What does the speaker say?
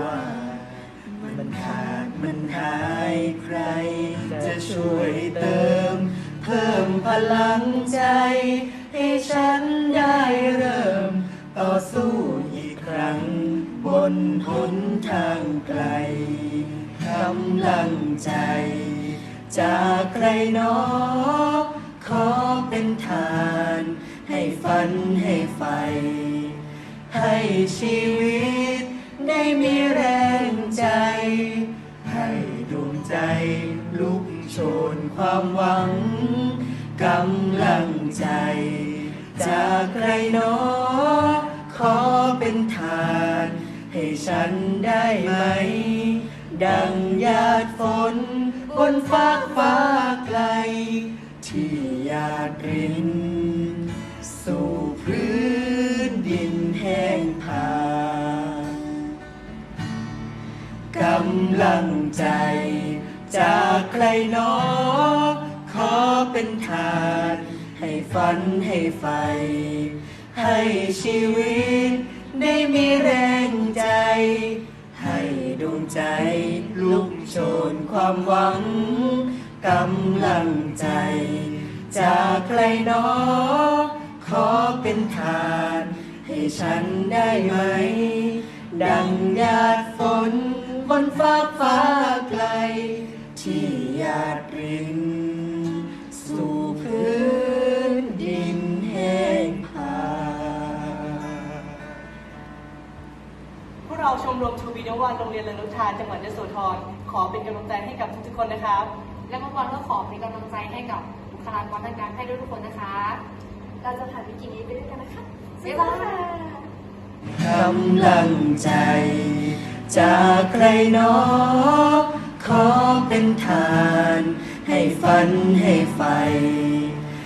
ามั มันหายใคร จะช่วยเติม เพิ่มพลังใจ ให้ฉันได้เริ่ม ต่อสู้อีกครั้ง บนหนทางไกลกำลังใจ จากใครนอขอเป็นทาน ให้ฝันให้ไฟ ให้ชีวิต โชนความหวังกำลังใจ จากใครหนอขอเป็นทาน ให้ฉันได้ไหม ดังหยาดฝน บนฟากฟ้าไกล ที่หยาดริน สู่พื้นดินแห้งผากำลังใจ จากใครนอขอเป็นทาน ให้ฝันให้ไฟ ให้ชีวิต ได้มีแรงใจ ให้ดวงใจ ลุกโชนความหวังกำลังใจ จากใครนอขอเป็นทาน ให้ฉันได้ไหม ดังหยาดฝนบนฟ้ากฟ้า หยาดริน สู่พื้นดินแห้งผาพวกเราชมรมทูบีนวันโรงเรียนเลนุทานจังหวัดยโสธรขอเป็นกำลังใจให้กับทุกๆคนนะครับ และเมื่อวันก็ขอเป็นกำลังใจให้กับบุคลากรทางการแพทย์ด้วยทุกคนนะคะ เราจะผ่านวิกฤตนี้ไปด้วยกันนะคะบ๊ายบายกำลังใจ จากใครหนอ ขอเป็นทาน ให้ฝันให้ไฟ